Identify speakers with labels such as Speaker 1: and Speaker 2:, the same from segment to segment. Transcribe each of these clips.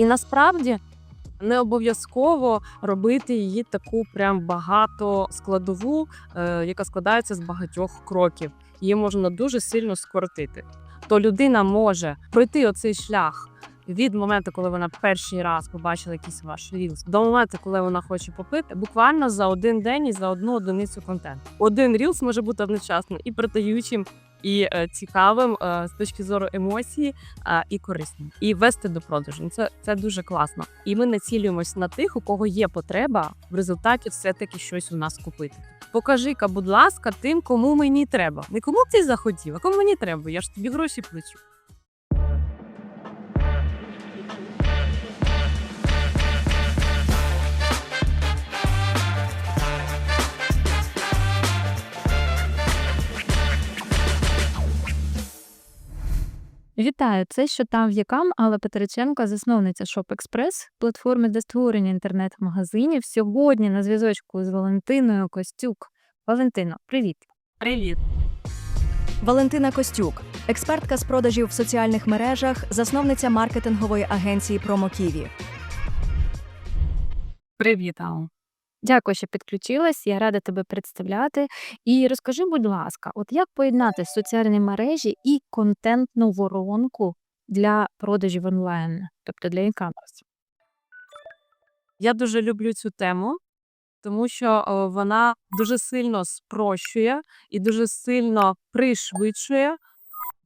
Speaker 1: І насправді не обов'язково робити її таку прям багато складову, е, яка складається з багатьох кроків. Її можна дуже сильно скоротити. То людина може пройти оцей шлях від моменту, коли вона перший раз побачила якийсь ваш рілс, до моменту, коли вона хоче попити, буквально за один день і за одну одиницю контенту. Один рілс може бути одночасно і продаючим, і е, цікавим е, з точки зору емоції, е, і корисним, і вести до продажу. Ну, Це, це дуже класно. І ми націлюємось на тих, у кого є потреба в результаті все-таки щось у нас купити. Покажи-ка, будь ласка, тим, кому мені треба. Не кому ти захотів, а кому мені треба. Я ж тобі гроші плачу.
Speaker 2: Вітаю! Це що там в якам, Алла Петриченко, засновниця ShopExpress, платформи для створення інтернет-магазинів. Сьогодні на зв'язочку з Валентиною Костюк. Валентино, привіт!
Speaker 1: Привіт.
Speaker 3: Валентина Костюк, експертка з продажів в соціальних мережах, засновниця маркетингової агенції PromoKiwi.
Speaker 1: Привіт, Алла.
Speaker 2: Дякую, що підключилась. Я рада тебе представляти. І розкажи, будь ласка, от як поєднати соціальні мережі і контентну воронку для продажів онлайн, тобто для e-commerce?
Speaker 1: Я дуже люблю цю тему, тому що вона дуже сильно спрощує і дуже сильно пришвидшує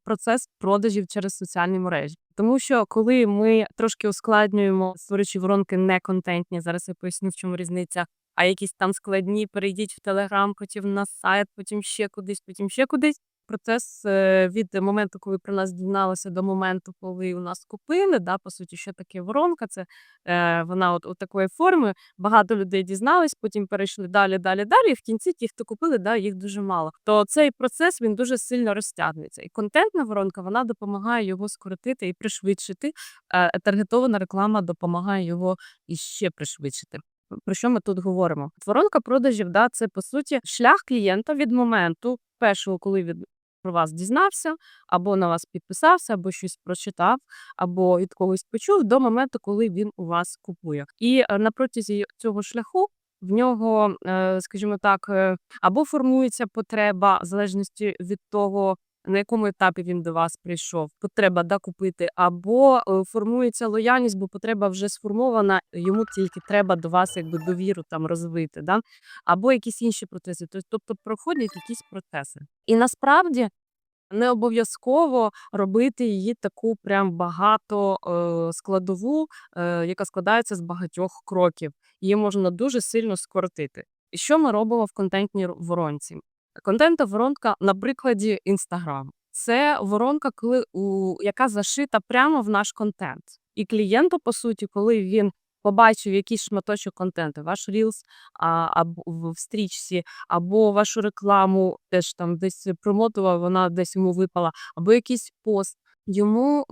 Speaker 1: процес продажів через соціальні мережі. Тому що коли ми трошки ускладнюємо, створюючи воронки не контентні, зараз я поясню, в чому різниця, а якісь там складні, перейдіть в Телеграм, потім на сайт, потім ще кудись, потім ще кудись. Процес е, від моменту, коли про нас дізналися, до моменту, коли у нас купили, да, по суті, що таке воронка, це е, вона от, от такої форми. Багато людей дізнались, потім перейшли далі, далі, далі. І в кінці ті, хто купили, да, їх дуже мало. То цей процес він дуже сильно розтягується. І контентна воронка вона допомагає його скоротити і пришвидшити. Е, таргетована реклама допомагає його іще пришвидшити. Про що ми тут говоримо? Воронка продажів, да, це по суті шлях клієнта від моменту першого, коли він про вас дізнався, або на вас підписався, або щось прочитав, або від когось почув, до моменту, коли він у вас купує. І е, на протязі цього шляху в нього, е, скажімо так, е, або формується потреба, в залежності від того. На якому етапі він до вас прийшов, потреба да купити, або е, формується лояльність, бо потреба вже сформована, йому тільки треба до вас якби довіру там розвити, да? або якісь інші процеси. Тобто проходять якісь процеси. І насправді не обов'язково робити її таку прям багато е, складову, е, яка складається з багатьох кроків. Її можна дуже сильно скоротити. І що ми робимо в контентній воронці? Контентна воронка на прикладі Інстаграм. Це воронка, коли у яка зашита прямо в наш контент. І клієнту, по суті, коли він побачив якийсь шматочок контенту, ваш Reels а, або в стрічці, або вашу рекламу теж там десь промотував, вона десь йому випала, або якийсь пост. Йому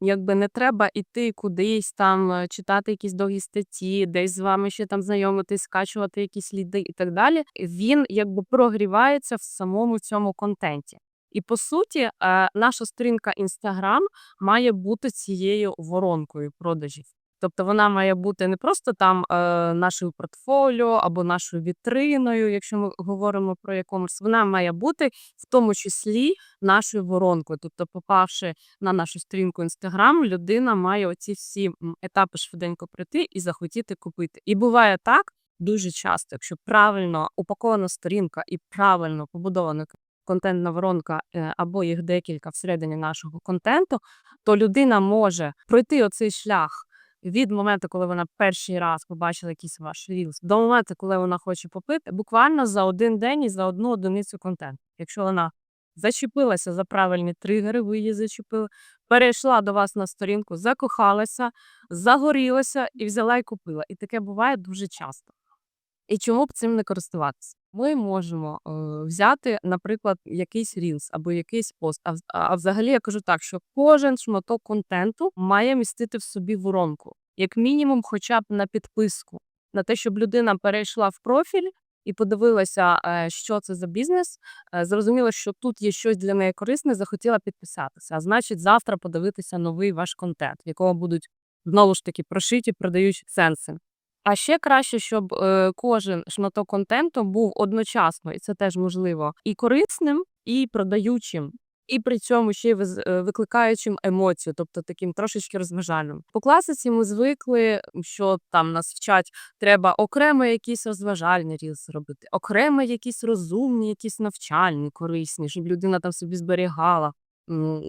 Speaker 1: якби не треба іти кудись там е, читати якісь довгі статті, десь з вами ще там знайомитись, скачувати якісь ліди і так далі. Він якби прогрівається в самому цьому контенті. І по суті, е, наша сторінка Instagram має бути цією воронкою продажів. Тобто вона має бути не просто там е, нашою портфоліо або нашою вітриною, якщо ми говоримо про e-commerce, вона має бути в тому числі нашою воронкою. Тобто, попавши на нашу сторінку Instagram, людина має оці всі етапи швиденько пройти і захотіти купити. І буває так дуже часто, якщо правильно упакована сторінка і правильно побудована контентна воронка, е, або їх декілька всередині нашого контенту, то людина може пройти оцей шлях від моменту, коли вона перший раз побачила якийсь ваш рілс, до моменту, коли вона хоче попити, буквально за один день і за одну одиницю контенту. Якщо вона зачепилася за правильні тригери, ви її зачепили, перейшла до вас на сторінку, закохалася, загорілася і взяла і купила. І таке буває дуже часто. І чому б цим не користуватися? Ми можемо е, взяти, наприклад, якийсь рілс або якийсь пост. А, а взагалі я кажу так, що кожен шматок контенту має містити в собі воронку, як мінімум, хоча б на підписку, на те, щоб людина перейшла в профіль і подивилася, е, що це за бізнес, е, зрозуміла, що тут є щось для неї корисне, захотіла підписатися. А значить, завтра подивитися новий ваш контент, в якому будуть знову ж таки прошиті продаючі сенси. А ще краще, щоб е, кожен шматок контенту був одночасно, і це теж можливо, і корисним, і продаючим. І при цьому ще й е, викликаючим емоцію, тобто таким трошечки розважальним. По класиці ми звикли, що там нас вчать, треба окремо якісь розважальні рілси робити, окремо якісь розумні, якісь навчальні, корисні, щоб людина там собі зберігала.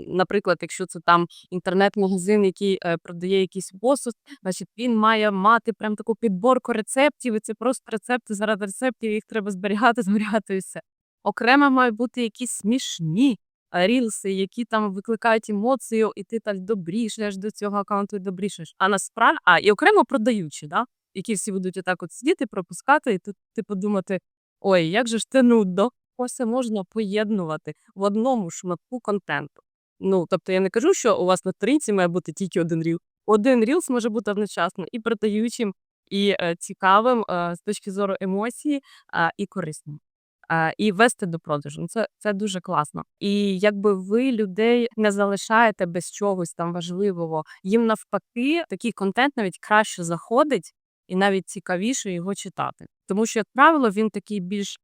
Speaker 1: Наприклад, якщо це там інтернет-магазин, який е, продає якийсь посуд, значить він має мати прям таку підборку рецептів, і це просто рецепти заради рецептів, їх треба зберігати, зберігати і все. Окремо мають бути якісь смішні рілси, які там викликають емоцію, і ти так добрішаєш до цього аккаунту і добрішаєш. А насправді, а і окремо продаючі, да? які всі будуть отак от сидіти, пропускати, і ти подумати: ой, як же ж це нудно. Це можна поєднувати в одному шматку контенту. Ну, тобто я не кажу, що у вас на сторінці має бути тільки один ріл. Один рілс може бути одночасно і продаючим, і е, цікавим е, з точки зору емоції, е, і корисним. І вести до продажу. Ну, Це, це дуже класно. І якби ви людей не залишаєте без чогось там важливого, їм навпаки, такий контент навіть краще заходить і навіть цікавіше його читати. Тому що, як правило, він такий більш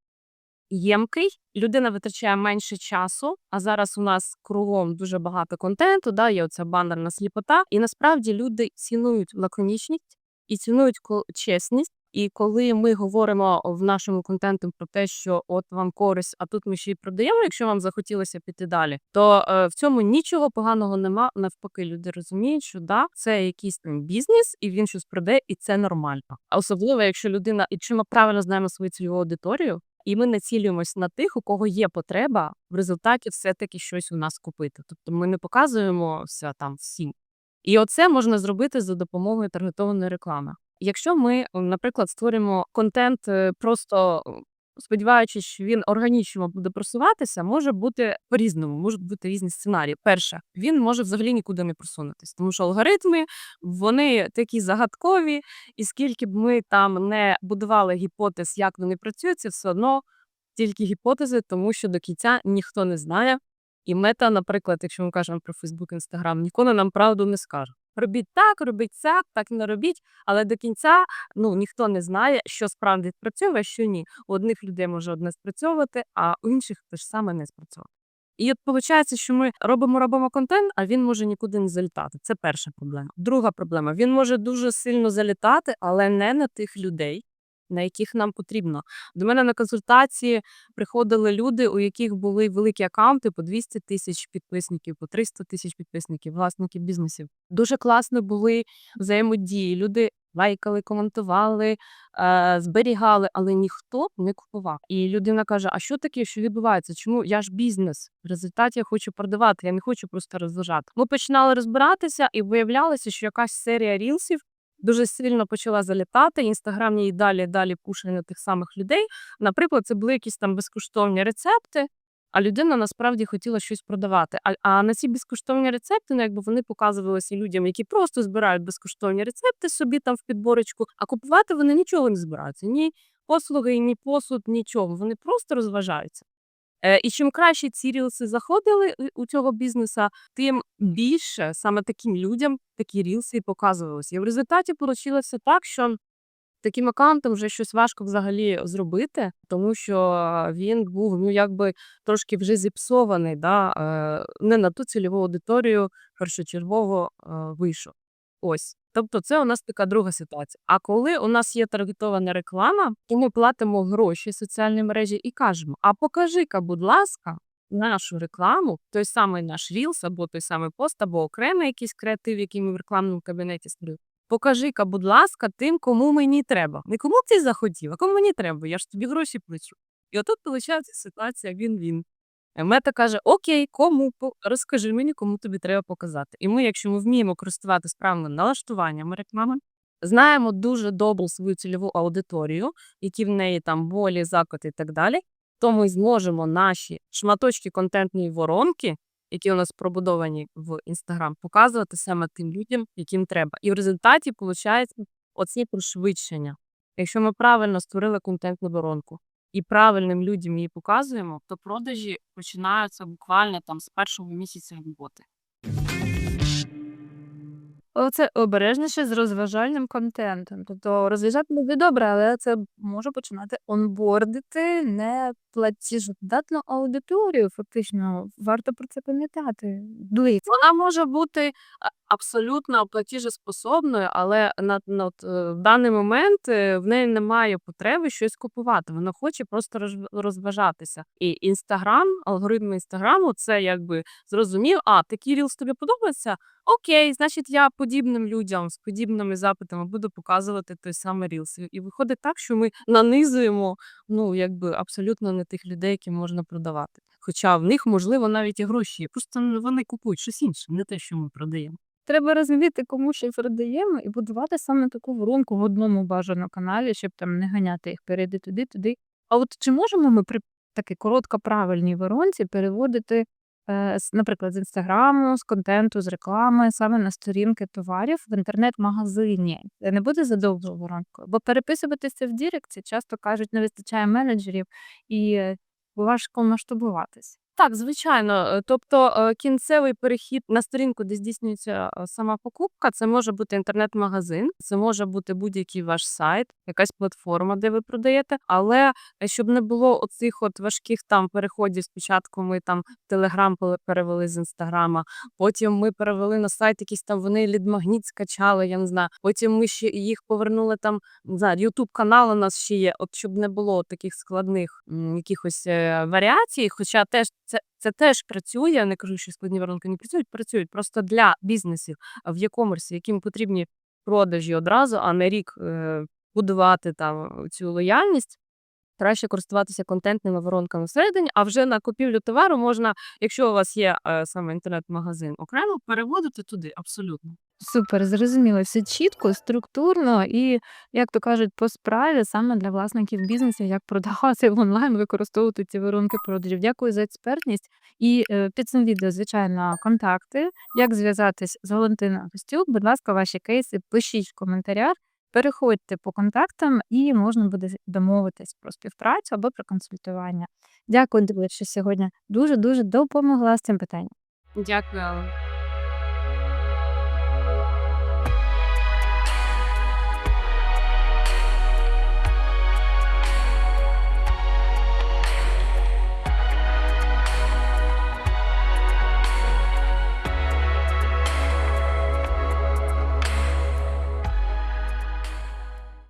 Speaker 1: ємкий, людина витрачає менше часу, а зараз у нас кругом дуже багато контенту, да, є оця банерна сліпота. І насправді люди цінують лаконічність і цінують чесність. І коли ми говоримо в нашому контенті про те, що от вам користь, а тут ми ще й продаємо, якщо вам захотілося піти далі, то е, в цьому нічого поганого нема. Навпаки, люди розуміють, що да, це якийсь там бізнес, і він щось продає, і це нормально. А особливо, якщо людина, якщо ми правильно знаємо свою цільову аудиторію, і ми націлюємось на тих, у кого є потреба в результаті все-таки щось у нас купити. Тобто ми не показуємо все там всім. І оце можна зробити за допомогою таргетованої реклами. Якщо ми, наприклад, створюємо контент е, просто сподіваючись, що він органічно буде просуватися, може бути по-різному, можуть бути різні сценарії. Перше, він може взагалі нікуди не просунутись, тому що алгоритми вони такі загадкові, і скільки б ми там не будували гіпотез, як вони працюють, це все одно тільки гіпотези, тому що до кінця ніхто не знає. І мета, наприклад, якщо ми кажемо про Фейсбук, Інстаграм, ніколи нам правду не скаже. Робіть так, робіть так, так не робіть, але до кінця ну ніхто не знає, що справді спрацьовує, що ні. У одних людей може одне спрацьовувати, а у інших те ж саме не спрацьовувати. І от виходить, що ми робимо робимо контент, а він може нікуди не залітати. Це перша проблема. Друга проблема: він може дуже сильно залітати, але не на тих людей, на яких нам потрібно. До мене на консультації приходили люди, у яких були великі акаунти по 200 тисяч підписників, по 300 тисяч підписників, власники бізнесів. Дуже класно були взаємодії. Люди лайкали, коментували, е, зберігали, але ніхто не купував. І людина каже: А що таке, що відбувається? Чому я ж бізнес? В результаті я хочу продавати, я не хочу просто розважати. Ми починали розбиратися, і виявлялося, що якась серія рілсів. Дуже сильно почала залітати. Інстаграм її далі далі пушить на тих самих людей. Наприклад, це були якісь там безкоштовні рецепти, а людина насправді хотіла щось продавати. А, а на ці безкоштовні рецепти, ну якби вони показувалися людям, які просто збирають безкоштовні рецепти собі там в підборочку, а купувати вони нічого не збираються. Ні послуги, ні посуд, нічого. Вони просто розважаються. Е, і чим краще ці рілси заходили у- цього бізнеса, тим більше саме таким людям такі рілси і показувалися. І в результаті вийшло так, що таким аккаунтом вже щось важко взагалі зробити, тому що він був ну якби трошки вже зіпсований, да, е, не на ту цільову аудиторію першочергово е, вийшов. Ось. Тобто, це у нас така друга ситуація. А коли у нас є таргетована реклама, і ми платимо гроші соціальній мережі і кажемо: а покажи-ка, будь ласка, нашу рекламу, той самий наш Reels, або той самий пост, або окремий якийсь креатив, який ми в рекламному кабінеті створили. Покажи-ка, будь ласка, тим, кому мені треба. Не кому ти захотів, а кому мені треба. Я ж тобі гроші плачу. І отут виходить ситуація він-він. Е, Мета каже: Окей, кому розкажи мені, кому тобі треба показати. І ми, якщо ми вміємо користуватися правильними налаштуваннями реклами, знаємо дуже добре свою цільову аудиторію, які в неї там болі, закоти і так далі, то ми зможемо наші шматочки контентної воронки, які у нас пробудовані в Інстаграм, показувати саме тим людям, яким треба. І в результаті виходить оці пришвидшення. Якщо ми правильно створили контентну воронку і правильним людям її показуємо, то продажі починаються буквально там з першого місяця роботи.
Speaker 2: Оце обережніше з розважальним контентом. Тобто розважати буде добре, але це може починати онбордити неплатіжоздатну аудиторію. Фактично, варто про це пам'ятати.
Speaker 1: Вона може бути абсолютно платіжеспособною, але на, на от, е, в даний момент е, в неї немає потреби щось купувати. Вона хоче просто роз- розважатися. І інстаграм, алгоритми інстаграму, це якби зрозумів, а такий рілс тобі подобається. Окей, значить, я подібним людям з подібними запитами буду показувати той самий рілс. І- виходить так, що ми нанизуємо ну якби абсолютно не тих людей, які можна продавати. Хоча в них можливо навіть і гроші є. Просто вони купують щось інше, не те, що ми продаємо.
Speaker 2: Треба розуміти, кому що продаємо, і будувати саме таку воронку в одному бажаному каналі, щоб там не ганяти їх перейди туди, туди. А от чи можемо ми при такій короткоправильній воронці переводити, е, наприклад, з інстаграму, з контенту, з реклами саме на сторінки товарів в інтернет-магазині? Це не буде задовго воронкою, бо переписуватися в Діректі часто кажуть, не вистачає менеджерів і е, важко масштабуватись.
Speaker 1: Так, звичайно. Е, Тобто е, кінцевий перехід на сторінку, де здійснюється е, сама покупка, це може бути інтернет-магазин, це може бути будь-який ваш сайт, якась платформа, де ви продаєте. Але щоб не було оцих от важких там переходів, спочатку ми там Телеграм перевели з інстаграма, потім ми перевели на сайт, якийсь там вони лідмагніт скачали, я не знаю. Потім ми ще їх повернули там. Знаю, Ютуб канал у нас ще є. От щоб не було таких складних якихось варіацій, хоча теж це, це теж працює. Не кажу, що складні воронки не працюють. Працюють просто для бізнесів в e-commerce, яким потрібні продажі одразу, а не рік е, будувати там цю лояльність. Краще користуватися контентними воронками всередині, а вже на купівлю товару можна, якщо у вас є е, саме інтернет-магазин окремо, переводити туди абсолютно.
Speaker 2: Супер, зрозуміло. Все чітко, структурно і, як то кажуть, по справі саме для власників бізнесу, як продавати в онлайн, використовувати ці воронки продажів. Дякую за експертність. І е, під цим відео, звичайно, контакти, як зв'язатись з Валентиною Костюк. Будь ласка, ваші кейси пишіть в коментарях. Переходьте по контактам і можна буде домовитись про співпрацю або про консультування. Дякую, що сьогодні дуже дуже допомогла з цим питанням.
Speaker 1: Дякую.